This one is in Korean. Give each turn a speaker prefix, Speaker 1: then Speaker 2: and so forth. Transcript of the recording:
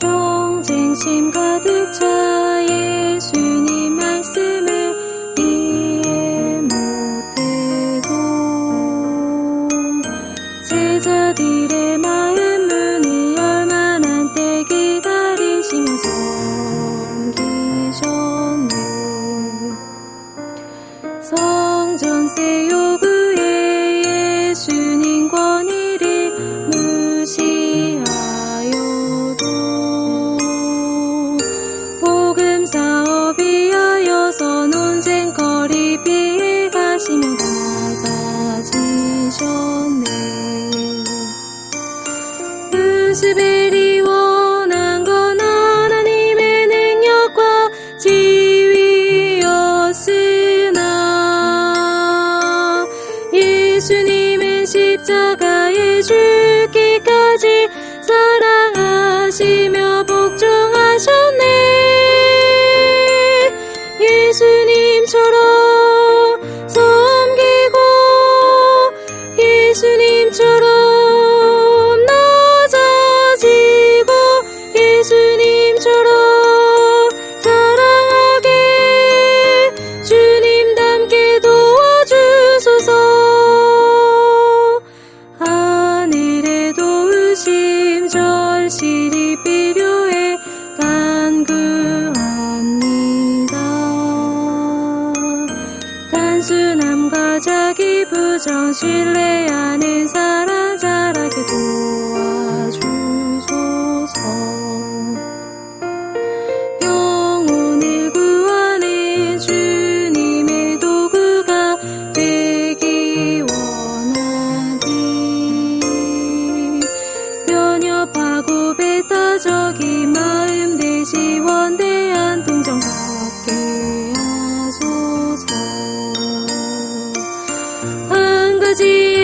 Speaker 1: 경쟁심 가득 차 예수님 말씀을 이해 못해도 제자들의 루스벨이 원한 건 하나님의 능력과 지위였으나 예수님은 십자가에 죽기까지 사랑하시며 복종하셨네. 예수님처럼 섬기고 예수님 예수님처럼 사랑하게 주님답게 도와주소서. 하늘의 도우심 절실히 필요해 간구합니다. 단순함과 자기 부정 신뢰하는 사람 여기 마음 대 지 원대한 동정 받게 하소서. 한 가지